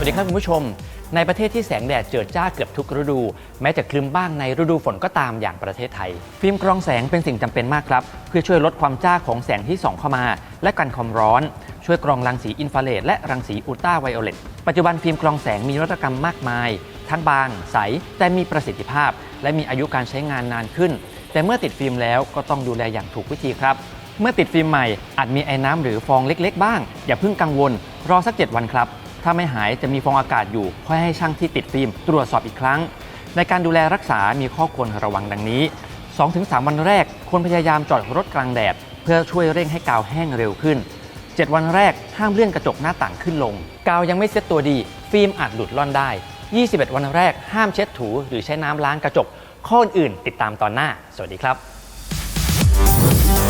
วัสดีครับคุณผู้ชม ในประเทศที่แสงแดดเจิดจ้าเกือบทุกฤดู แม้จะคลึ้มบ้างในฤดูฝนก็ตามอย่างประเทศไทย ฟิล์มกรองแสงเป็นสิ่งจำเป็นมากครับ เพื่อช่วยลดความจ้าของแสงที่ส่องเข้ามา และกันความร้อน ช่วยกรองรังสีอินฟราเรดและรังสีอุลตราไวโอเลตปัจจุบันฟิล์มกรองแสงมีนวัตกรรมมากมาย ทั้งบาง ใส แต่มีประสิทธิภาพ และมีอายุการใช้งานนานขึ้น แต่เมื่อติดฟิล์มแล้วก็ต้องดูแลอย่างถูกวิธีครับเมื่อติดฟิล์มใหม่อาจมีไอ้น้ำหรือฟองเล็ก ๆ บ้าง อย่าเพิ่งกังวล รอสัก 7 วันครับ ถ้าไม่หายจะมีฟองอากาศอยู่ ค่อยให้ช่างที่ติดฟิล์มตรวจสอบอีกครั้ง ในการดูแลรักษามีข้อควรระวังดังนี้ 2-3 วันแรกควรพยายามจอดรถกลางแดด เพื่อช่วยเร่งให้กาวแห้งเร็วขึ้น 7 วันแรกห้ามเลื่อนกระจกหน้าต่างขึ้นลง กาวยังไม่เซ็ตตัวดี ฟิล์มอาจหลุดล่อนได้ 21 วันแรกห้ามเช็ดถูหรือใช้น้ำล้างกระจกข้ออื่นติดตามตอนหน้า สวัสดีครับ